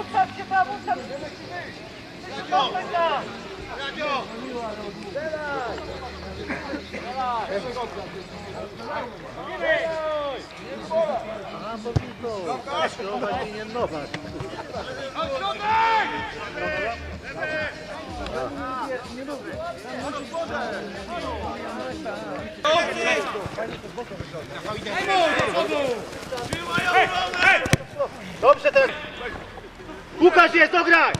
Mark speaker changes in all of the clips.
Speaker 1: Ustaw się tam, ustaw się! Zostań tam!
Speaker 2: Dobrze ten. Łukasz jest, dograj!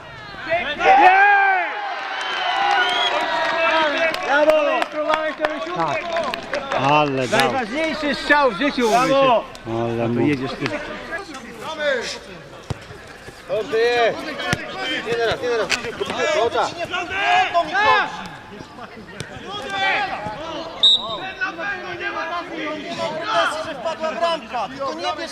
Speaker 3: Ale dał.
Speaker 2: Najważniejszy strzał w życiu. Brawo!
Speaker 3: Ale mu.
Speaker 2: Jedziesz ty. Dobrze jest. Jeden raz, jeden raz. Dobra. Wpadła bramka, tylko nie bierz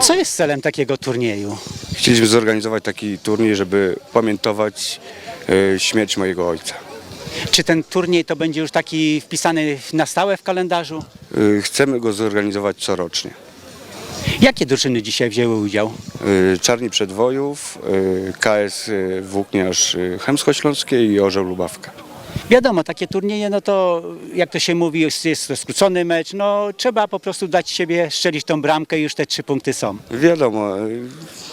Speaker 3: Co jest celem takiego turnieju?
Speaker 4: Chcieliśmy zorganizować taki turniej, żeby pamiętować e, śmierć mojego ojca.
Speaker 3: Czy ten turniej to będzie już taki wpisany na stałe w kalendarzu?
Speaker 4: E, Chcemy go zorganizować corocznie.
Speaker 3: Jakie drużyny dzisiaj wzięły udział?
Speaker 4: E, Czarni Przedwojów, e, KS e, Włókniarz e, Chemsko-Śląskie i Orzeł Lubawka.
Speaker 3: Wiadomo, takie turnieje, no to jak to się mówi, jest, jest to skrócony mecz, no trzeba po prostu dać siebie, strzelić tą bramkę i już te trzy punkty są.
Speaker 4: Wiadomo,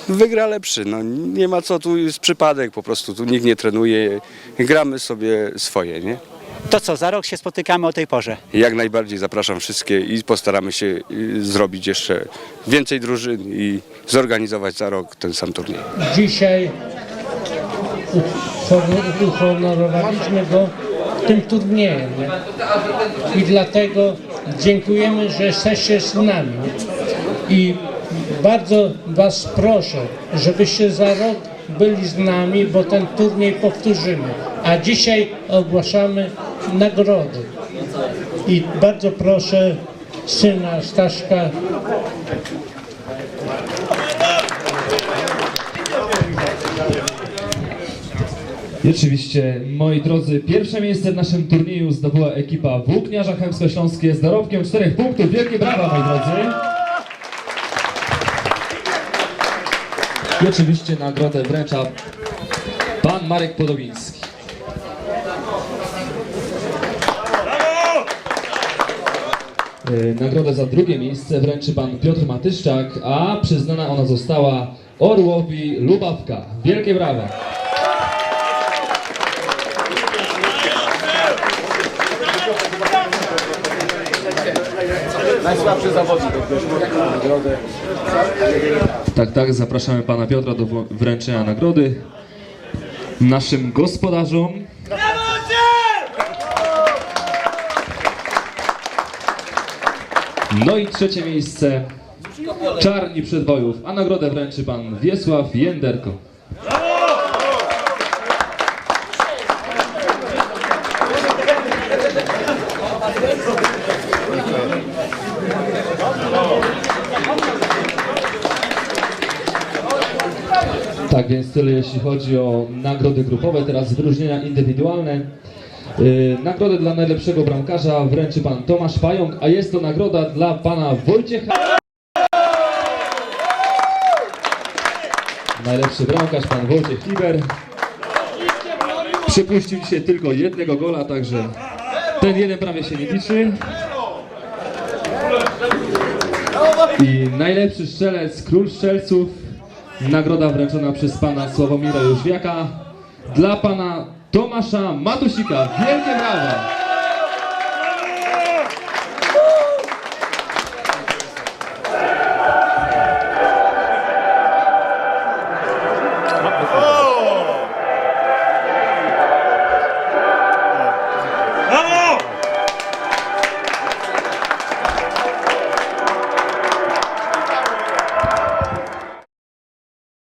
Speaker 4: wygra lepszy. No, nie ma co, tu jest przypadek po prostu, tu nikt nie trenuje, gramy sobie swoje, nie?
Speaker 3: To co, za rok się spotykamy o tej porze.
Speaker 4: Jak najbardziej zapraszam wszystkie i postaramy się y, zrobić jeszcze więcej drużyn i zorganizować za rok ten sam turniej.
Speaker 5: dzisiaj uhonorowaliśmy go tym turniejem. Nie? I dlatego dziękujemy, że jesteście z nami. I bardzo Was proszę, żebyście za rok byli z nami, bo ten turniej powtórzymy. A dzisiaj ogłaszamy nagrody. I bardzo proszę syna Staszka
Speaker 6: I oczywiście, moi drodzy, pierwsze miejsce w naszym turnieju zdobyła ekipa Włókniarza Chemsko-Śląskie z dorobkiem 4 punktów. Wielkie brawa, moi drodzy. I oczywiście nagrodę wręcza pan Marek Podobiński. Nagrodę za drugie miejsce wręczy pan Piotr Matyszczak, a przyznana ona została Orłowi Lubawka. Wielkie brawa.
Speaker 2: Najsłabszy zawodnik.
Speaker 6: Tak, tak, zapraszamy pana Piotra do wręczenia nagrody. Naszym gospodarzom. No i trzecie miejsce Czarni Przedwojów, a nagrodę wręczy pan Wiesław Jęderko. Tak więc tyle jeśli chodzi o nagrody grupowe, teraz wyróżnienia indywidualne. Yy, nagrodę dla najlepszego bramkarza wręczy pan Tomasz Pająk, a jest to nagroda dla pana Wojciecha. Najlepszy bramkarz pan Wojciech Liber. Przypuścił dzisiaj tylko jednego gola, także ten jeden prawie się nie liczy. I najlepszy strzelec, król strzelców, nagroda wręczona przez pana Sławomira Jóźwiaka dla pana Tomasza Matusika. Wielkie brawa!